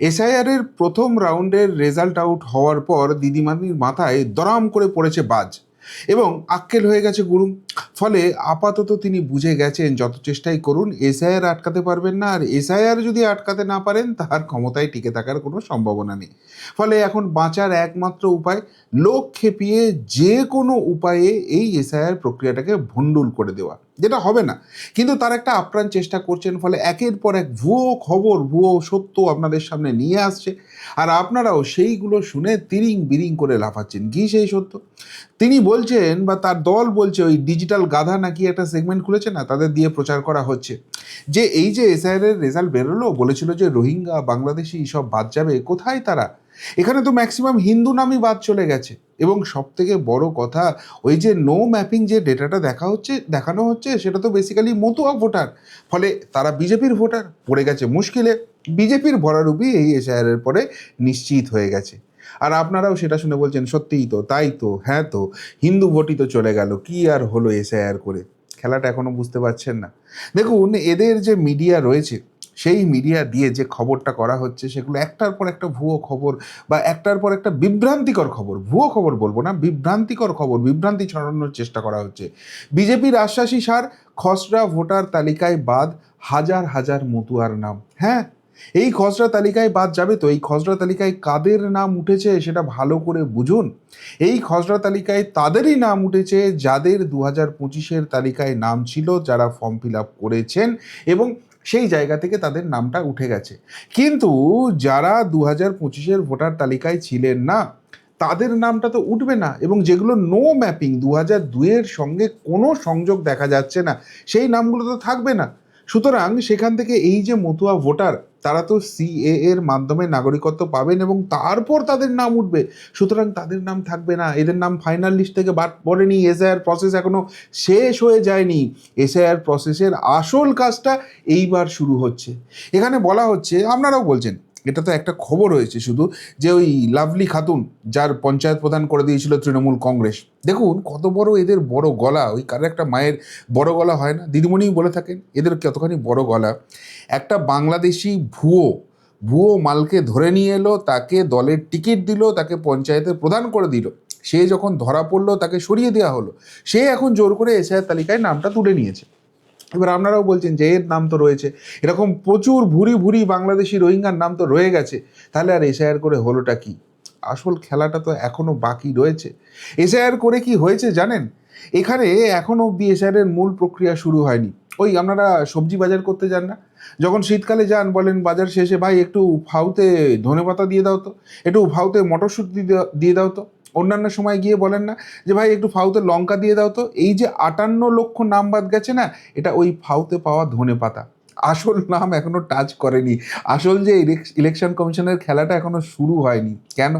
এসআইআরের প্রথম রাউন্ডের রেজাল্ট আউট হওয়ার পর দিদিমানির মাথায় দরাম করে পড়েছে বাজ। এবং আক্কেল হয়ে গেছে গুরুং। ফলে আপাতত তিনি বুঝে গেছেন যত চেষ্টাই করুন, এসআইআর আটকাতে পারবেন না। আর এসআইআর যদি আটকাতে না পারেন, তার ক্ষমতায় টিকে থাকার কোনো সম্ভাবনা নেই। ফলে এখন বাঁচার একমাত্র উপায়, লোক খেপিয়ে যে কোনো উপায়ে এই এসআইআর প্রক্রিয়াটাকে ভণ্ডুল করে দেওয়া। যেটা হবে না। কিন্তু তার একটা আপ্রাণ চেষ্টা করছেন, ফলে একের পর এক ভুয়ো খবর, ভুয়ো সত্য আপনাদের সামনে নিয়ে আসছে। আর আপনারাও সেইগুলো শুনে তিরিং বিরিং করে লাফাচ্ছেন। কি সেই সত্য? তিনি বলছেন বা তার দল বলছে ওই ডিজিটাল গাধা নাকি একটা সেগমেন্ট খুলেছে না, তাদের দিয়ে প্রচার করা হচ্ছে। যে এই যে এসআইআর এর রেজাল্ট বেরোলো, বলেছিল যে রোহিঙ্গা, বাংলাদেশি সব বাদ যাবে, কোথায় তারা? এখানে তো ম্যাক্সিমাম হিন্দু নামই বাদ চলে গেছে। এবং সব থেকে বড় কথা, ওই যে নো ম্যাপিং যে ডেটাটা দেখা হচ্ছে, দেখানো হচ্ছে, সেটা তো বেসিক্যালি মতুয়া ভোটার। ফলে তারা বিজেপির ভোটার, পড়ে গেছে মুশকিলে। বিজেপির ভরারূপই এই এসআইআর এর পরে নিশ্চিত হয়ে গেছে। আর আপনারাও সেটা শুনে বলছেন, সত্যিই তো, তাই তো হ্যাঁ তো, হিন্দু ভোটই তো চলে গেল, কি আর হলো এসআইআর করে? খেলাটা এখনও বুঝতে পারছেন না। দেখুন, এদের যে মিডিয়া রয়েছে সেই মিডিয়া দিয়ে যে খবরটা করা হচ্ছে, সেগুলো একটার পর একটা ভুয়ো খবর বা একটার পর একটা বিভ্রান্তিকর খবর, ভুয়ো খবর বলব না, বিভ্রান্তিকর খবর, বিভ্রান্তি ছড়ানোর চেষ্টা করা হচ্ছে। বিজেপির আশ্বাসী সার, খসড়া ভোটার তালিকায় বাদ হাজার হাজার মতুয়ার নাম। হ্যাঁ এই খসড়া তালিকায় বাদ যাবে তো? এই খসড়া তালিকায় কাদের নাম উঠেছে সেটা ভালো করে বুঝুন। এই খসড়া তালিকায় তাদেরই নাম উঠেছে যাদের দু হাজার পঁচিশের তালিকায় নাম ছিল, যারা ফর্ম ফিল আপ করেছেন এবং সেই জায়গা থেকে তাদের নামটা উঠে গেছে। কিন্তু যারা দু হাজার পঁচিশের ভোটার তালিকায় ছিলেন না, তাদের নামটা তো উঠবে না এবং যেগুলো নো ম্যাপিং দু হাজার দুইয়ের সঙ্গে কোনো সংযোগ দেখা যাচ্ছে না, সেই নামগুলো তো থাকবে না। সুতরাং সেখান থেকে এই যে মতুয়া ভোটার, তারা তো সিএ এর মাধ্যমে নাগরিকত্ব পাবেন এবং তারপর তাদের নাম উঠবে। সুতরাং তাদের নাম থাকবে না। এদের নাম ফাইনাল লিস্ট থেকে বাদ পড়েনি। এসআইআর প্রসেস এখনও শেষ হয়ে যায়নি। এসআইআর প্রসেসের আসল কাজটা এইবার শুরু হচ্ছে। এখানে বলা হচ্ছে, আপনারাও বলছেন এটা তো একটা খবর হয়েছে শুধু যে ওই লাভলি খাতুন, যার পঞ্চায়েত প্রদান করে দিয়েছিল তৃণমূল কংগ্রেস। দেখুন, কত বড় এদের বড় গলা, ওই কারও একটা মায়ের বড় গলা হয় না? দিদিমণিও বলে থাকেন, এদের কতখানি বড় গলা? একটা বাংলাদেশি ভুয়ো ভুয়ো মালকে ধরে নিয়ে এলো, তাকে দলের টিকিট দিল, তাকে পঞ্চায়েতের প্রদান করে দিল। সে যখন ধরা পড়ল, তাকে সরিয়ে দেওয়া হলো। সে এখন জোর করে এসআইআর তালিকায় নামটা তুলে নিয়েছে। এবার আপনারাও বলছেন যে এর নাম তো রয়েছে। এরকম প্রচুর ভুরি ভুরি বাংলাদেশি রোহিঙ্গার নাম তো রয়ে গেছে। তাহলে আর এসআইআর করে হলোটা কি? আসল খেলাটা তো এখনও বাকি রয়েছে। এসআইআর করে কি হয়েছে জানেন? এখানে এখনও অব্দি এসআইআরের মূল প্রক্রিয়া শুরু হয়নি। ওই আপনারা সবজি বাজার করতে যান না? যখন শীতকালে যান বলেন বাজার শেষে, ভাই, একটু ফাউতে ধনে পাতা দিয়ে দাও তো। একটু ফাউতে মটরশুঁটি দিয়ে দাও- দিয়ে দাও তো। অন্যান্য সময় গিয়ে বলেন না যে, ভাই, একটু ফাউতে লঙ্কা দিয়ে দাও তো। এই যে আটান্ন লক্ষ নাম বাদ গেছে না, এটা ওই ফাউতে পাওয়া ধনে পাতা। আসল নাম এখনও টাচ করেনি। আসল যে ইলেকশন কমিশনের খেলাটা এখনও শুরু হয়নি। কেন?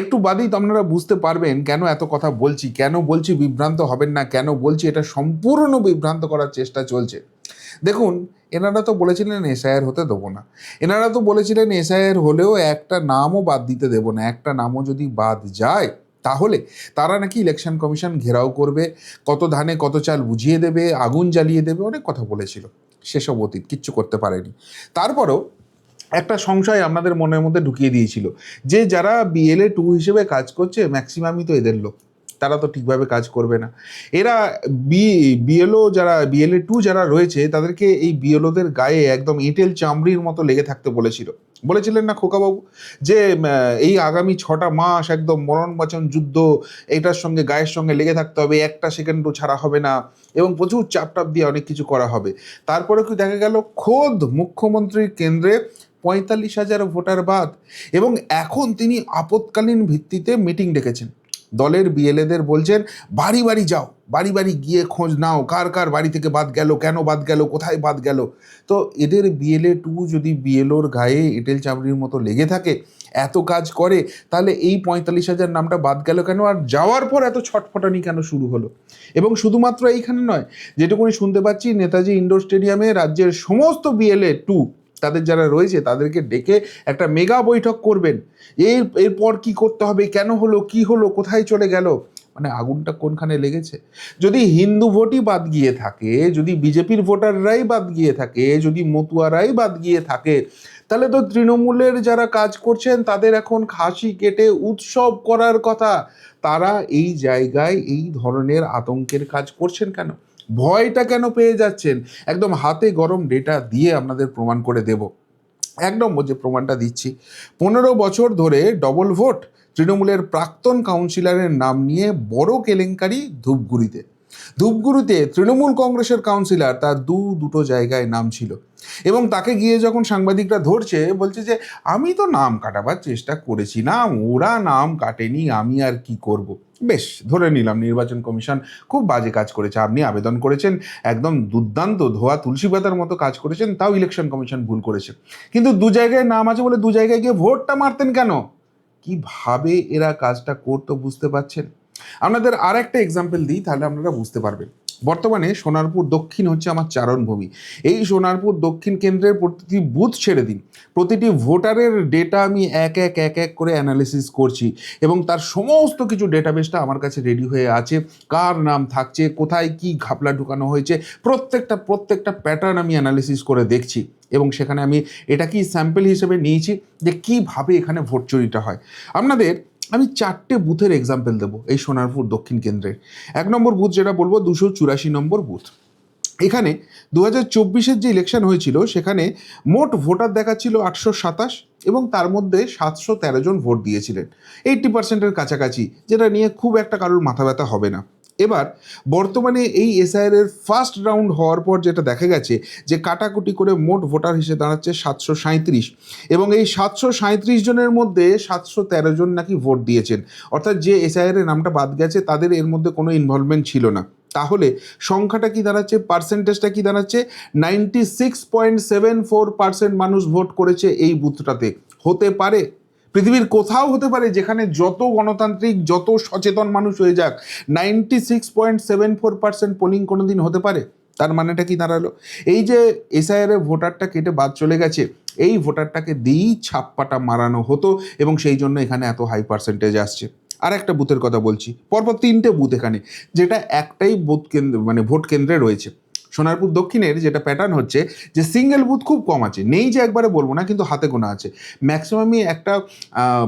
একটু বাদেই তো আপনারা বুঝতে পারবেন কেন এত কথা বলছি, কেন বলছি বিভ্রান্ত হবেন না, কেন বলছি এটা সম্পূর্ণ বিভ্রান্ত করার চেষ্টা চলছে। দেখুন, এনারা তো বলেছিলেন এসআইআর হতে দেবো না। এনারা তো বলেছিলেন এসআইআর হলেও একটা নামও বাদ দিতে দেবো না। একটা নামও যদি বাদ যায় তাহলে তারা নাকি ইলেকশন কমিশন ঘেরাও করবে, কত ধানে কত চাল বুঝিয়ে দেবে, আগুন জ্বালিয়ে দেবে, অনেক কথা বলেছিল। সেসব অতীত কিচ্ছু করতে পারেনি। তারপরও একটা সংশয় আপনাদের মনের মধ্যে ঢুকিয়ে দিয়েছিল যে যারা বিএলএ টু হিসেবে কাজ করছে ম্যাক্সিমামই তো এদের লোক। তারা তো ঠিকভাবে কাজ করবে না। এরা বি বিএলও যারা বিএলএ টু যারা রয়েছে, তাদেরকে এই বিএলওদের গায়ে একদম এঁটেল চামড়ির মতো লেগে থাকতে বলেছিল। বলেছিলেন না খোকাবাবু? যে এই আগামী ছটা মাস একদম মরণ বাচন যুদ্ধ এটার সঙ্গে গায়ের সঙ্গে লেগে থাকতে হবে, একটা সেকেন্ডও ছাড়া হবে না এবং প্রচুর চাপটাপ দিয়ে অনেক কিছু করা হবে। তারপরে কি দেখা গেল? খোদ মুখ্যমন্ত্রীর কেন্দ্রে পঁয়তাল্লিশ হাজার ভোটার বাদ এবং এখন তিনি আপৎকালীন ভিত্তিতে মিটিং ডেকেছেন। দলের বিএলএদের বলছেন, বাড়ি বাড়ি যাও, বাড়ি বাড়ি গিয়ে খোঁজ নাও, কার কার বাড়ি থেকে বাদ গেল, কেন বাদ গেল, কোথায় বাদ গেল। তো এদের বিএলএ টু যদি বিএলওর গায়ে এটেল চামড়ির মতো লেগে থাকে, এত কাজ করে, তাহলে এই পঁয়তাল্লিশ হাজার নামটা বাদ গেল কেন? আর যাওয়ার পর এত ছটফটানি কেন শুরু হলো? এবং শুধুমাত্র এইখানে নয়, যেটুকুনি শুনতে পাচ্ছি, নেতাজি ইন্ডোর স্টেডিয়ামে রাজ্যের সমস্ত বিএলএ টু তাদের যারা রয়েছে তাদেরকে ডেকে একটা মেগা বৈঠক করবেন। এর, এরপর কি করতে হবে? কেন হলো? কি হলো? কোথায় চলে গেল? মানে আগুনটা কোনখানে লেগেছে? যদি হিন্দু ভোটই বাদ গিয়ে থাকে, যদি বিজেপির ভোটাররাই বাদ গিয়ে থাকে, যদি মতুয়ারাই বাদ গিয়ে থাকে, তাহলে তো তৃণমূলের যারা কাজ করছেন তাদের এখন খাসি কেটে উৎসব করার কথা। তারা এই জায়গায় এই ধরনের আতঙ্কের কাজ করছেন কেন? ভয়টা কেন পেয়ে যাচ্ছেন? একদম হাতে গরম ডেটা দিয়ে আপনাদের প্রমাণ করে দেব। এক নম্বর যে প্রমাণটা দিচ্ছি, পনেরো বছর ধরে ডবল ভোট তৃণমূলের প্রাক্তন কাউন্সিলরের নাম নিয়ে বড় কেলেঙ্কারি ধূপগুড়িতে। ধূপগুড়িতে তৃণমূল কংগ্রেসের কাউন্সিলর তার দু দুটো জায়গায় নাম ছিল। এবং তাকে গিয়ে যখন সাংবাদিকরা ধরছে, বলছে যে, আমি তো নাম কাটাবার চেষ্টা করেছি না, ওরা নাম কাটেনি, আমি আর কি করব। বেশ, ধরে নিলাম নির্বাচন কমিশন খুব বাজে কাজ করেছে। আপনি আবেদন করেছেন, একদম দুর্দান্ত ধোয়া তুলসী পাতার মতো কাজ করেছেন, তাও ইলেকশন কমিশন ভুল করেছে। কিন্তু দু জায়গায় নাম আছে বলে দু জায়গায় গিয়ে ভোটটা মারতেন কেন? কীভাবে এরা কাজটা করতো বুঝতে পারছেন? আপনাদের আর একটা এক্সাম্পল দিই, তাহলে আপনারা বুঝতে পারবেন। বর্তমানে সোনারপুর দক্ষিণ হচ্ছে আমার চারণভূমি। এই সোনারপুর দক্ষিণ কেন্দ্রের প্রতিটি বুথ ছেড়ে দিন। প্রতিটি ভোটারের ডেটা আমি এক এক এক এক করে অ্যানালিসিস করছি এবং তার সমস্ত কিছু ডেটাবেসটা আমার কাছে রেডি হয়ে আছে। কার নাম থাকছে, কোথায় কি ঘাপলা ঢুকানো হয়েছে, প্রত্যেকটা প্রত্যেকটা প্যাটার্ন আমি অ্যানালিসিস করে দেখছি এবং সেখানে আমি এটা কি স্যাম্পল হিসেবে নিয়েছি যে কীভাবে এখানে ভোট চুরিটা হয়। আপনাদের আমি চারটে বুথের এক্সাম্পল দেবো এই সোনারপুর দক্ষিণ কেন্দ্রের এক নম্বর বুথ যেটা বলব, দুশো চুরাশি নম্বর বুথ। এখানে দু হাজার চব্বিশের যে ইলেকশন হয়েছিল, সেখানে মোট ভোটার দেখাচ্ছিল আটশো সাতাশ এবং তার মধ্যে সাতশো তেরো জন ভোট দিয়েছিলেন। এইট্টি পার্সেন্টের কাছাকাছি, যেটা নিয়ে খুব একটা কারোর মাথা ব্যথা হবে না। এবার বর্তমানে এই এসআইআর এর ফার্স্ট রাউন্ড হওয়ার পর যেটা দেখা গেছে যে কাটাকুটি করে মোট ভোটার হিসেবে দাঁড়াচ্ছে সাতশো সাঁত্রিশ এবং এই সাতশো সাঁত্রিশ জনের মধ্যে সাতশো তেরো জন নাকি ভোট দিয়েছেন। অর্থাৎ যে এসআইআর এর নামটা বাদ গেছে, তাদের এর মধ্যে কোনো ইনভলভমেন্ট ছিল না। তাহলে সংখ্যাটা কি দাঁড়াচ্ছে পার্সেন্টেজটা কি দাঁড়াচ্ছে? Ninety six point seven four percent মানুষ ভোট করেছে এই বুথটাতে হতে পারে পৃথিবীর কোথাও হতে পারে যেখানে যত গণতান্ত্রিক, যত সচেতন মানুষ হয়ে যাক ninety six point seven four percent polling কোনো দিন হতে পারে? তার মানেটা কি দাঁড়াল? এই যে এসআইআর এর ভোটারটা কেটে বাদ চলে গেছে, এই ভোটারটাকে দিয়েই ছাপ্পাটা মারানো হতো এবং সেই জন্য এখানে এত হাই পার্সেন্টেজ আসছে। আর একটা বুথের কথা বলছি, পরপর তিনটে বুথ এখানে, যেটা একটাই বুথ কেন্দ্র মানে ভোট কেন্দ্রে রয়েছে। সোনারপুর দক্ষিণের যেটা প্যাটার্ন হচ্ছে যে সিঙ্গেল বুথ খুব কম আছে। নেই যে একবারে বলব না, কিন্তু হাতে গোনা আছে। ম্যাক্সিমামই একটা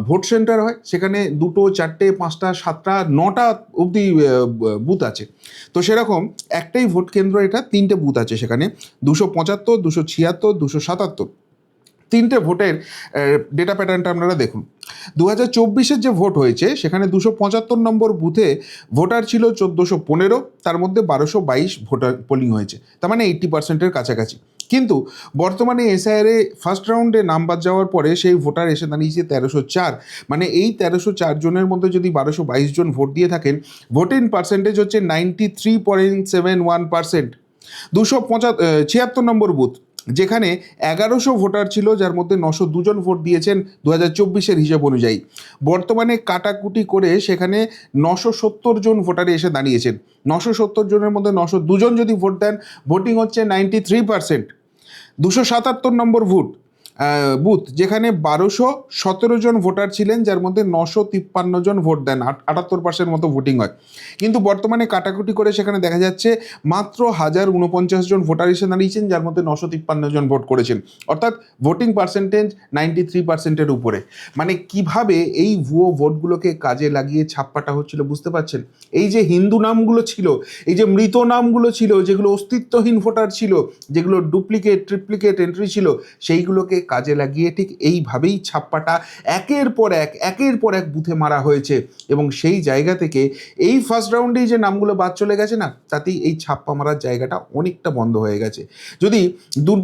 ভোট সেন্টার হয়, সেখানে দুটো, চারটে, পাঁচটা, সাতটা, নটা অবধি বুথ আছে। তো সেরকম একটাই ভোট কেন্দ্র এটা, তিনটে বুথ আছে সেখানে। দুশো পঁচাত্তর, দুশো ছিয়াত্তর, দুশো সাতাত্তর। তিনটে ভোটের ডেটা প্যাটার্নটা আপনারা দেখুন। দু হাজার চব্বিশের যে ভোট হয়েছে, সেখানে দুশো পঁচাত্তর নম্বর বুথে ভোটার ছিল চোদ্দোশো পনেরো, তার মধ্যে বারোশো বাইশ ভোটার পোলিং হয়েছে। তার মানে এইট্টি পার্সেন্টের কাছাকাছি। কিন্তু বর্তমানে এসআইআর ফার্স্ট রাউন্ডে নাম বাদ যাওয়ার পরে সেই ভোটার এসে দাঁড়িয়েছে তেরোশো চার। মানে এই তেরোশো চার জনের মধ্যে যদি বারোশো বাইশ জন ভোট দিয়ে থাকেন ভোটিং পার্সেন্টেজ হচ্ছে ninety three point seven one percent দুশো পঁচা ছিয়াত্তর নম্বর বুথ। যেখানে এগারোশো ভোটার ছিল, যার মধ্যে নশো দুজন ভোট দিয়েছেন দু হাজার চব্বিশের হিসাব অনুযায়ী। বর্তমানে কাটাকুটি করে সেখানে নশো সত্তর জন ভোটারে এসে দাঁড়িয়েছেন। নশো সত্তর জনের মধ্যে নশো দুজন যদি ভোট দেন ভোটিং হচ্ছে নাইনটি থ্রি পার্সেন্ট দুশো সাতাত্তর নম্বর ভোট। বুথ যেখানে বারোশো সতেরো জন ভোটার ছিলেন, যার মধ্যে নশো তিপ্পান্ন জন ভোট দেন। আট- আটাত্তর পার্সেন্ট মতো ভোটিং হয়। কিন্তু বর্তমানে কাটাকুটি করে সেখানে দেখা যাচ্ছে মাত্র হাজার উনপঞ্চাশ জন ভোটার এসে দাঁড়িয়েছেন, যার মধ্যে নশো তিপ্পান্ন জন ভোট করেছেন। অর্থাৎ ভোটিং পার্সেন্টেজ নাইনটি থ্রি পার্সেন্টের উপরে। মানে কীভাবে এই ভুয়ো ভোটগুলোকে কাজে লাগিয়ে ছাপ্পাটা হচ্ছিল বুঝতে পারছেন? এই যে হিন্দু নামগুলো ছিল, এই যে মৃত নামগুলো ছিল, যেগুলো অস্তিত্বহীন ভোটার ছিল, যেগুলো ডুপ্লিকেট ট্রিপ্লিকেট এন্ট্রি ছিল, সেইগুলোকে কাজে লাগিয়ে ঠিক এইভাবেই ছাপ্পাটা একের পর এক, একের পর এক বুথে মারা হয়েছে। এবং সেই জায়গা থেকে এই ফার্স্ট রাউন্ডেই যে নামগুলো বাদ চলে গেছে না, তাতেই এই ছাপ্পা মারার জায়গাটা অনেকটা বন্ধ হয়ে গেছে। যদি দুর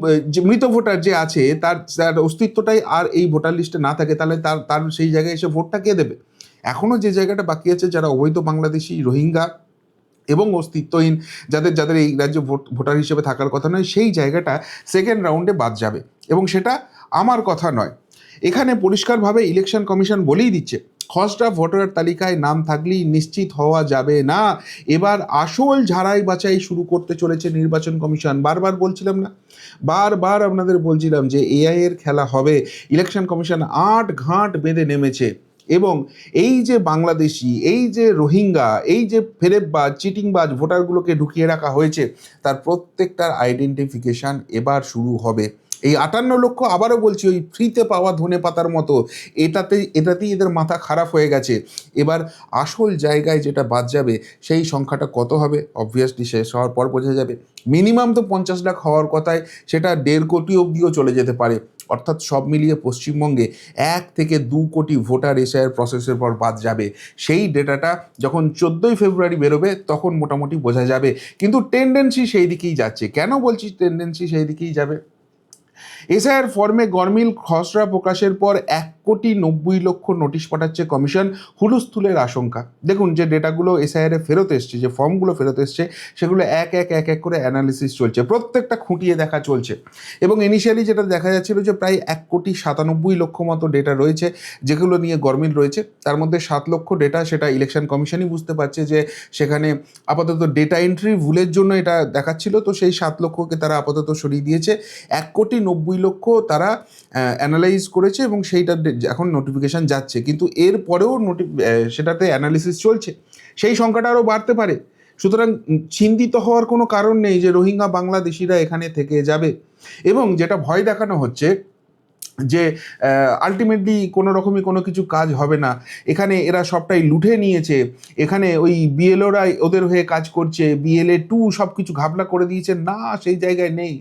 মৃত ভোটার যে আছে, তার তার অস্তিত্বটাই আর এই ভোটার লিস্টে না থাকে, তাহলে তার তার সেই জায়গায় এসে ভোটটা কে দেবে? এখনও যে জায়গাটা বাকি আছে, যারা অবৈধ বাংলাদেশি রোহিঙ্গা এবং অস্তিত্বহীন, যাদের যাদের এই রাজ্যে ভোট, ভোটার হিসেবে থাকার কথা নয়, সেই জায়গাটা সেকেন্ড রাউন্ডে বাদ যাবে। এবং সেটা আমার কথা নয়। এখানে পরিষ্কারভাবে ইলেকশন কমিশন বলেই দিচ্ছে, খসড়া ভোটার তালিকায় নাম থাকলেই নিশ্চিত হওয়া যাবে না। এবার আসল ঝাড়াই বাছাই শুরু করতে চলেছে নির্বাচন কমিশন বারবার বলছিলাম না, বারবার আপনাদের বলছিলাম যে এআই এর খেলা হবে। ইলেকশন কমিশন আট ঘাট বেঁধে নেমেছে এবং এই যে বাংলাদেশি, এই যে রোহিঙ্গা, এই যে ফেরেববাজ, চিটিংবাজ ভোটারগুলোকে ঢুকিয়ে রাখা হয়েছে, তার প্রত্যেকটার আইডেন্টিফিকেশান এবার শুরু হবে। এই আটান্ন লক্ষ আবারও বলছি, ওই ফ্রিতে পাওয়া ধনে পাতার মতো। এটাতে, এটাতেই এদের মাথা খারাপ হয়ে গেছে। এবার আসল জায়গায় যেটা বাদ যাবে, সেই সংখ্যাটা কত হবে? অবভিয়াসলি শেষ হওয়ার পর বোঝা যাবে। মিনিমাম তো পঞ্চাশ লাখ হওয়ার কথায়, সেটা দেড় কোটি অবধিও চলে যেতে পারে। অর্থাৎ সব মিলিয়ে পশ্চিমবঙ্গে এক থেকে দু কোটি ভোটার এসআইয়ের প্রসেসের পর বাদ যাবে। সেই ডেটাটা যখন চোদ্দোই ফেব্রুয়ারি বেরোবে, তখন মোটামুটি বোঝা যাবে। কিন্তু টেন্ডেন্সি সেই দিকেই যাচ্ছে। কেন বলছি টেন্ডেন্সি সেই দিকেই যাবে? এসআইয়ের ফর্মে গরমিল খসড়া প্রকাশের পর এক কোটি নব্বই লক্ষ নোটিশ পাঠাচ্ছে কমিশন, হুলস্থুলের আশঙ্কা। দেখুন যে ডেটাগুলো এসআইআর ফেরত এসছে, যে ফর্মগুলো ফেরত এসছে, সেগুলো এক এক এক এক করে অ্যানালিসিস চলছে, প্রত্যেকটা খুঁটিয়ে দেখা চলছে। এবং ইনিশিয়ালি যেটা দেখা যাচ্ছিল যে প্রায় এক কোটি সাতানব্বই লক্ষ মতো ডেটা রয়েছে, যেগুলো নিয়ে গরমিল রয়েছে। তার মধ্যে সাত লক্ষ ডেটা সেটা ইলেকশন কমিশনই বুঝতে পারছে যে সেখানে আপাতত ডেটা এন্ট্রি ভুলের জন্য এটা দেখাচ্ছিল, তো সেই সাত লক্ষকে তারা আপাতত সরিয়ে দিয়েছে। এক কোটি নব্বই লক্ষ তারা অ্যানালাইজ করেছে এবং সেইটা এখন নোটিফিকেশান যাচ্ছে। কিন্তু এর পরেও নোটি সেটাতে অ্যানালিসিস চলছে। সেই সংখ্যাটা আরও বাড়তে পারে। সুতরাং চিন্তিত হওয়ার কোনো কারণ নেই যে রোহিঙ্গা বাংলাদেশিরা এখানে থেকে যাবে। এবং যেটা ভয় দেখানো হচ্ছে যে আলটিমেটলি কোনো রকমই কোনো কিছু কাজ হবে না। এখানে এরা সবটাই লুঠে নিয়েছে। এখানে ওই বিএলওরাই ওদের হয়ে কাজ করছে। বিএলএ টু সব কিছু ঘাবলা করে দিয়েছে। না, সেই জায়গায় নেই।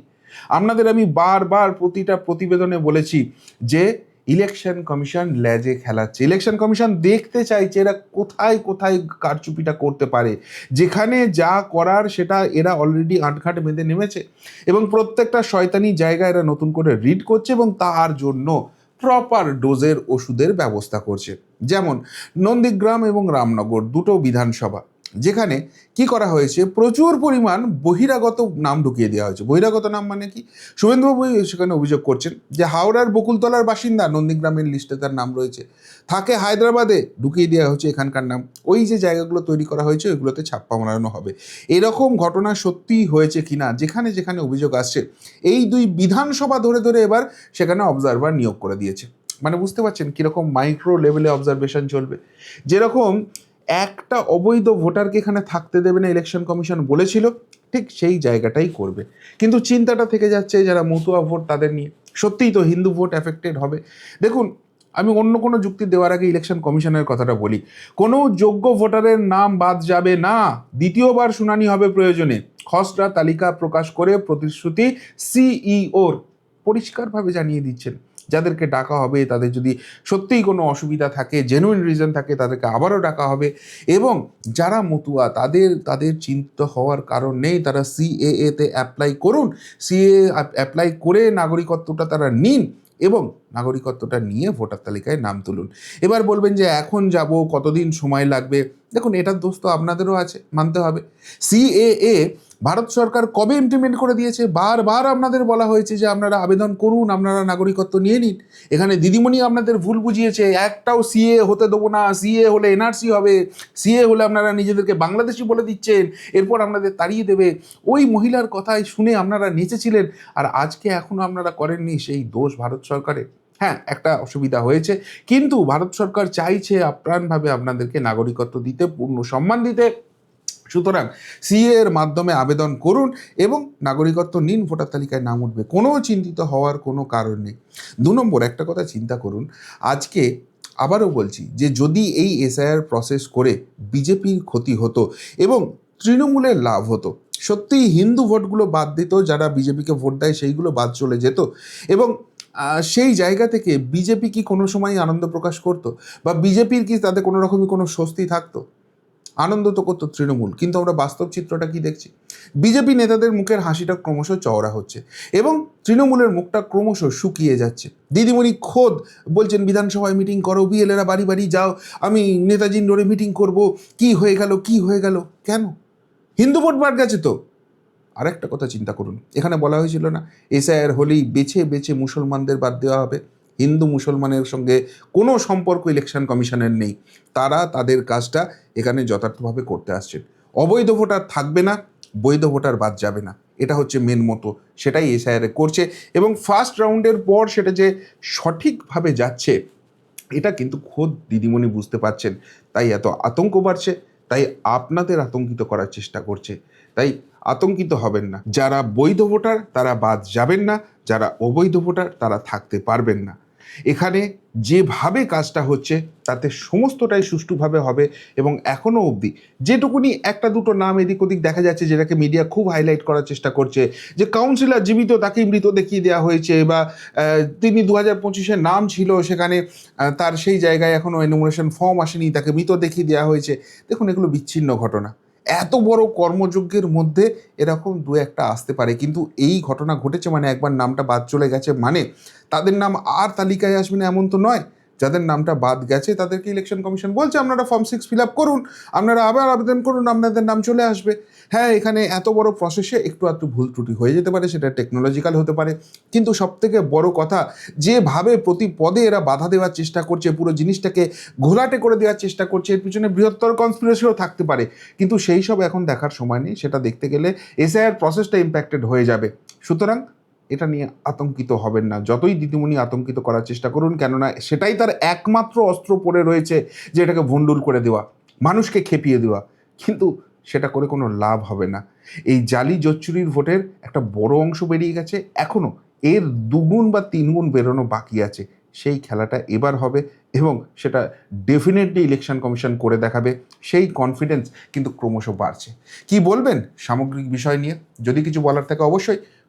আপনাদের আমি বারবার প্রতিটা প্রতিবেদনে বলেছি যে ইলেকশন কমিশন ল্যাজে খেলাচ্ছে। ইলেকশন কমিশন দেখতে চাইছে এরা কোথায় কোথায় কারচুপিটা করতে পারে। যেখানে যা করার সেটা এরা অলরেডি আটঘাট বেঁধে নেমেছে এবং প্রত্যেকটা শয়তানি জায়গা এরা নতুন করে রিড করছে এবং তার জন্য প্রপার ডোজের ওষুধের ব্যবস্থা করছে। যেমন নন্দীগ্রাম এবং রামনগর দুটো বিধানসভা। যেখানে কি করা হয়েছে? প্রচুর পরিমাণ বহিরাগত নাম ঢুকিয়ে দেওয়া হয়েছে। বহিরাগত নাম মানে কি? শুভেন্দুবাবু সেখানে অভিযোগ করছেন যে হাওড়ার বকুলতলার বাসিন্দা নন্দীগ্রামের লিস্টে তার নাম রয়েছে। থাকে হায়দ্রাবাদে ঢুকিয়ে দেওয়া হয়েছে এখানকার নাম। ওই যে জায়গাগুলো তৈরি করা হয়েছে, ওইগুলোতে ছাপ্পা মারানো হবে। এরকম ঘটনা সত্যিই হয়েছে কিনা? যেখানে যেখানে অভিযোগ আসছে, এই দুই বিধানসভা ধরে ধরে এবার সেখানে অবজারভার নিয়োগ করে দিয়েছে। মানে বুঝতে পারছেন কীরকম মাইক্রো লেভেলে অবজারভেশন চলবে? যেরকম একটা অবৈধ ভোটারকে এখানে থাকতে দেবে না ইলেকশন কমিশন বলেছিল, ঠিক সেই জায়গাটাই করবে। কিন্তু চিন্তাটা থেকে যাচ্ছে যারা মতুয়া ভোট তাদের নিয়ে। সত্যিই তো হিন্দু ভোট অ্যাফেক্টেড হবে। দেখুন, আমি অন্য কোনো যুক্তি দেওয়ার আগে ইলেকশন কমিশনের কথাটা বলি। কোনো যোগ্য ভোটারের নাম বাদ যাবে না। দ্বিতীয়বার শুনানি হবে প্রয়োজনে। খসড়া তালিকা প্রকাশ করে প্রতিশ্রুতি সিইওর পরিষ্কারভাবে জানিয়ে দিচ্ছেন। যাদেরকে ডাকা হবে, তাদের যদি সত্যিই কোনো অসুবিধা থাকে জেনুইন রিজন থাকে, তাদেরকে আবারও ডাকা হবে। এবং যারা মতুয়া, তাদের তাদের চিন্তিত হওয়ার কারণ নেই। তারা সিএএ তে অ্যাপ্লাই করুন। সিএ অ্যাপ্লাই করে নাগরিকত্বটা তারা নিন এবং নাগরিকত্বটা নিয়ে ভোটার তালিকায় নাম তুলুন। এবার বলবেন যে এখন যাব, কতদিন সময় লাগবে? দেখুন, এটার দোষ তো আপনাদেরও আছে, মানতে হবে। সিএএ ভারত সরকার কবে ইমপ্লিমেন্ট করে দিয়েছে? বারবার আপনাদের বলা হয়েছে যে আপনারা আবেদন করুন, আপনারা নাগরিকত্ব নিয়ে নিন। এখানে দিদিমণি আপনাদের ভুল বুঝিয়েছে, একটাও সিএ হতে দেবো না সিএ হলে এনআরসি হবে সিএ হলে আপনারা নিজেদেরকে বাংলাদেশি বলে দিচ্ছেন, এরপর আপনাদের তাড়িয়ে দেবে। ওই মহিলার কথাই শুনে আপনারা নেচেছিলেন, আর আজকে এখনও আপনারা করেননি সেই দোষ ভারত সরকারের। হ্যাঁ একটা অসুবিধা হয়েছে, কিন্তু ভারত সরকার চাইছে আপ্রাণভাবে আপনাদেরকে নাগরিকত্ব দিতে, পূর্ণ সম্মান দিতে। সুতরাং সিএ এর মাধ্যমে আবেদন করুন এবং নাগরিকত্ব নিন, ভোটার তালিকায় নাম উঠবে। কোনো চিন্তিত হওয়ার কোনো কারণ নেই। দু নম্বর, একটা কথা চিন্তা করুন। আজকে আবারও বলছি যে যদি এই এসআইআর প্রসেস করে বিজেপির ক্ষতি হতো এবং তৃণমূলের লাভ হতো, সত্যিই হিন্দু ভোটগুলো বাদ দিত, যারা বিজেপিকে ভোট দেয় সেইগুলো বাদ চলে যেত এবং সেই জায়গা থেকে বিজেপি কি কোনো সময় আনন্দ প্রকাশ করতো? বা বিজেপির কি তাতে কোনো রকমই কোনো স্বস্তি থাকতো? আনন্দ তো করতো তৃণমূল, কিন্তু আমরা বাস্তব চিত্রটা কি দেখছি? বিজেপি নেতাদের মুখের হাসিটা ক্রমশ চওড়া হচ্ছে এবং তৃণমূলের মুখটা ক্রমশ শুকিয়ে যাচ্ছে। দিদিমণি খোদ বলছেন, বিধানসভায় মিটিং করো বিএলেরা বাড়ি বাড়ি যাও, আমি নেতাজি রোডে মিটিং করব, কি হয়ে গেল, কি হয়ে গেল, কেন? হিন্দু ভোট বাদ গেছে তো। আরেকটা কথা চিন্তা করুন, এখানে বলা হয়েছিল না, এসআইআর হলেই বেছে বেছে মুসলমানদের বাদ দেওয়া হবে। হিন্দু মুসলমানের সঙ্গে কোনো সম্পর্ক ইলেকশন কমিশনের নেই। তারা তাদের কাজটা এখানে যথার্থভাবে করতে আসছেন। অবৈধ ভোটার থাকবে না, বৈধ ভোটার বাদ যাবে না। এটা হচ্ছে মেন মতো, সেটাই এসআইআর করছে এবং ফার্স্ট রাউন্ডের পর সেটা যে সঠিকভাবে যাচ্ছে, এটা কিন্তু খোদ দিদিমণি বুঝতে পারছেন। তাই এত আতঙ্ক বাড়ছে, তাই আপনাদের আতঙ্কিত করার চেষ্টা করছে। তাই আতঙ্কিত হবেন না। যারা বৈধ ভোটার, তারা বাদ যাবেন না। যারা অবৈধ ভোটার, তারা থাকতে পারবেন না। এখানে যেভাবে কাজটা হচ্ছে, তাতে সমস্তটাই সুষ্ঠুভাবে হবে এবং এখনও অবধি যেটুকুনি একটা দুটো নাম এদিক ওদিক দেখা যাচ্ছে যেটাকে মিডিয়া খুব হাইলাইট করার চেষ্টা করছে, যে কাউন্সিলর জীবিত তাকেই মৃত দেখিয়ে দেওয়া হয়েছে বা তিনি দু হাজার নাম ছিল সেখানে তার সেই জায়গায় এখনও এনুমারেশন ফর্ম আসেনি, তাকে মৃত দেখিয়ে দেওয়া হয়েছে। দেখুন, এগুলো বিচ্ছিন্ন ঘটনা। এত বড় কর্মযজ্ঞের মধ্যে এরকম দু একটা আসতে পারে। কিন্তু এই ঘটনা ঘটেছে মানে একবার নামটা বাদ চলে গেছে। মানে তাদের নাম আর তালিকায় আসবে না এমন তো নয়। যাদের নামটা বাদ গেছে, তাদেরকে ইলেকশন কমিশন বলছে, আপনারা ফর্ম সিক্স ফিল আপ করুন, আপনারা আবার আবেদন করুন, আপনাদের নাম চলে আসবে। হ্যাঁ এখানে এত বড় প্রসেসে একটু একটু ভুল ত্রুটি হয়ে যেতে পারে, সেটা টেকনোলজিক্যাল হতে পারে। কিন্তু সব থেকে বড় কথা, যেভাবে প্রতি পদে এরা বাধা দেওয়ার চেষ্টা করছে, পুরো জিনিসটাকে ঘোলাটে করে দেওয়ার চেষ্টা করছে, এর পিছনে বৃহত্তর কনস্পিরেসিও থাকতে পারে। কিন্তু সেই সব এখন দেখার সময় নেই, সেটা দেখতে গেলে এসআইআর প্রসেসটা ইম্প্যাক্টেড হয়ে যাবে। সুতরাং এটা নিয়ে আতঙ্কিত হবেন না। যতই দিদিমণি আতঙ্কিত করার চেষ্টা করুন, কেননা সেটাই তার একমাত্র অস্ত্র পড়ে রয়েছে যে এটাকে ভণ্ডুল করে দেওয়া, মানুষকে খেপিয়ে দেওয়া। কিন্তু সেটা করে কোনো লাভ হবে না। এই জালি জচ্চুরির ভোটের একটা বড় অংশ বেরিয়ে গেছে এখনও এর দুগুণ বা তিনগুণ বেরোনো বাকি আছে। সেই খেলাটা এবার হবে এবং সেটা ডেফিনেটলি ইলেকশন কমিশন করে দেখাবে। সেই কনফিডেন্স কিন্তু ক্রমশ বাড়ছে। কি বলবেন সামগ্রিক বিষয় নিয়ে? যদি কিছু বলার থাকে অবশ্যই